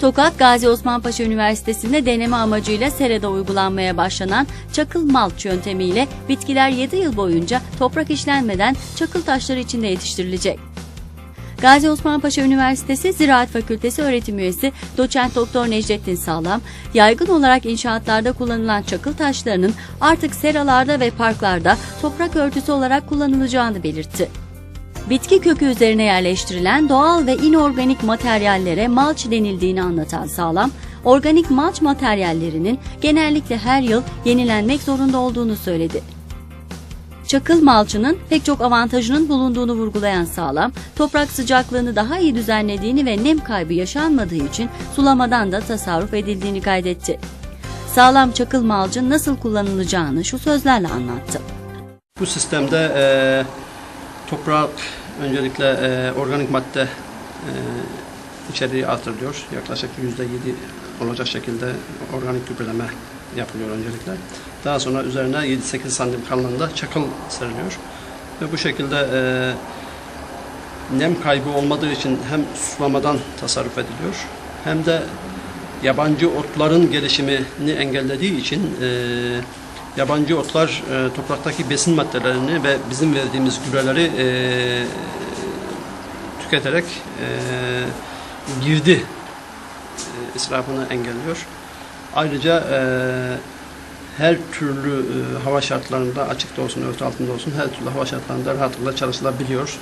Tokat Gazi Osman Üniversitesi'nde deneme amacıyla serada uygulanmaya başlanan çakıl malç yöntemiyle bitkiler 7 yıl boyunca toprak işlenmeden çakıl taşları içinde yetiştirilecek. Gazi Osman Üniversitesi Ziraat Fakültesi öğretim üyesi doçent doktor Necdettin Sağlam, yaygın olarak inşaatlarda kullanılan çakıl taşlarının artık seralarda ve parklarda toprak örtüsü olarak kullanılacağını belirtti. Bitki kökü üzerine yerleştirilen doğal ve inorganik materyallere malç denildiğini anlatan Sağlam, organik malç materyallerinin genellikle her yıl yenilenmek zorunda olduğunu söyledi. Çakıl malçının pek çok avantajının bulunduğunu vurgulayan Sağlam, toprak sıcaklığını daha iyi düzenlediğini ve nem kaybı yaşanmadığı için sulamadan da tasarruf edildiğini kaydetti. Sağlam çakıl malcın nasıl kullanılacağını şu sözlerle anlattı. Bu sistemde e, toprak öncelikle e, organik madde e, içeriği artırılıyor. Yaklaşık %7 olacak şekilde organik gübreleme yapılıyor öncelikle. Daha sonra üzerine 7-8 santim kalınlığında çakıl seriliyor. Ve bu şekilde e, nem kaybı olmadığı için hem sulamadan tasarruf ediliyor hem de yabancı otların gelişimini engellediği için e, yabancı otlar e, topraktaki besin maddelerini ve bizim verdiğimiz gübreleri e, tüketerek e, girdi e, israfını engelliyor. Ayrıca e, her türlü e, hava şartlarında açıkta olsun, örtü altında olsun her türlü hava şartlarında rahatlıkla çalışılabiliyor.